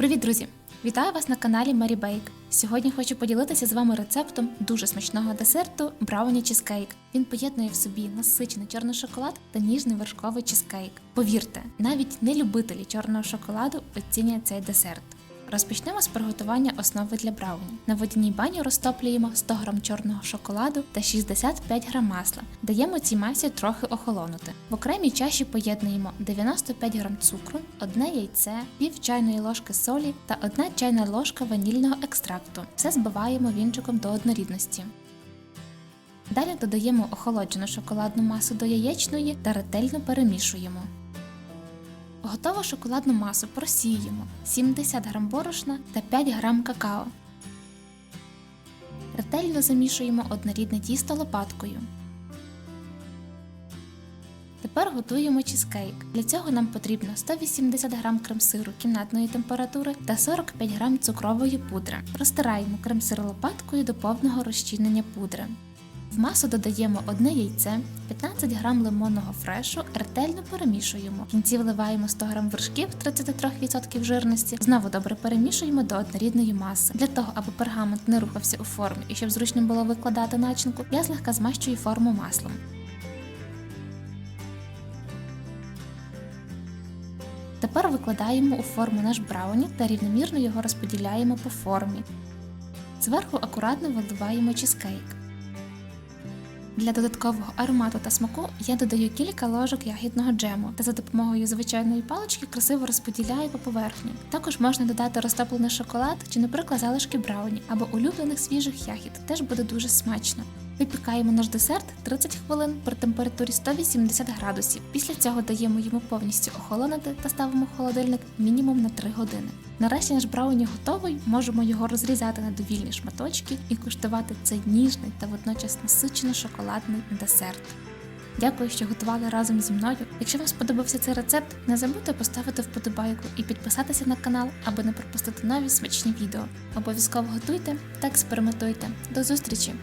Привіт, друзі! Вітаю вас на каналі Мері Бейк. Сьогодні хочу поділитися з вами рецептом дуже смачного десерту брауні чізкейк. Він поєднує в собі насичений чорний шоколад та ніжний вершковий чизкейк. Повірте, навіть не любителі чорного шоколаду оцінять цей десерт. Розпочнемо з приготування основи для брауні. На водяній бані розтоплюємо 100 г чорного шоколаду та 65 г масла. Даємо цій масі трохи охолонути. В окремій чаші поєднуємо 95 г цукру, одне яйце, пів чайної ложки солі та 1 чайна ложка ванільного екстракту. Все збиваємо вінчиком до однорідності. Далі додаємо охолоджену шоколадну масу до яєчної та ретельно перемішуємо. Готову шоколадну масу просіємо 70 г борошна та 5 г какао. Ретельно замішуємо однорідне тісто лопаткою. Тепер готуємо чизкейк. Для цього нам потрібно 180 г крем-сиру кімнатної температури та 45 г цукрової пудри. Розтираємо крем-сир лопаткою до повного розчинення пудри. В масу додаємо одне яйце, 15 г лимонного фрешу, ретельно перемішуємо. В кінці вливаємо 100 г вершків 33% жирності. Знову добре перемішуємо до однорідної маси. Для того, аби пергамент не рухався у формі і щоб зручно було викладати начинку, я злегка змащую форму маслом. Тепер викладаємо у форму наш брауні та рівномірно його розподіляємо по формі. Зверху акуратно виливаємо чизкейк. Для додаткового аромату та смаку я додаю кілька ложок ягідного джему та за допомогою звичайної палички красиво розподіляю по поверхні. Також можна додати розтоплений шоколад чи, наприклад, залишки брауні або улюблених свіжих ягід. Теж буде дуже смачно. Випікаємо наш десерт 30 хвилин при температурі 180 градусів. Після цього даємо йому повністю охолонути та ставимо холодильник мінімум на 3 години. Нарешті наш брауні готовий, можемо його розрізати на довільні шматочки і куштувати цей ніжний та водночас насичено шоколадний десерт. Дякую, що готували разом зі мною. Якщо вам сподобався цей рецепт, не забудьте поставити вподобайку і підписатися на канал, аби не пропустити нові смачні відео. Обов'язково готуйте та експериментуйте. До зустрічі!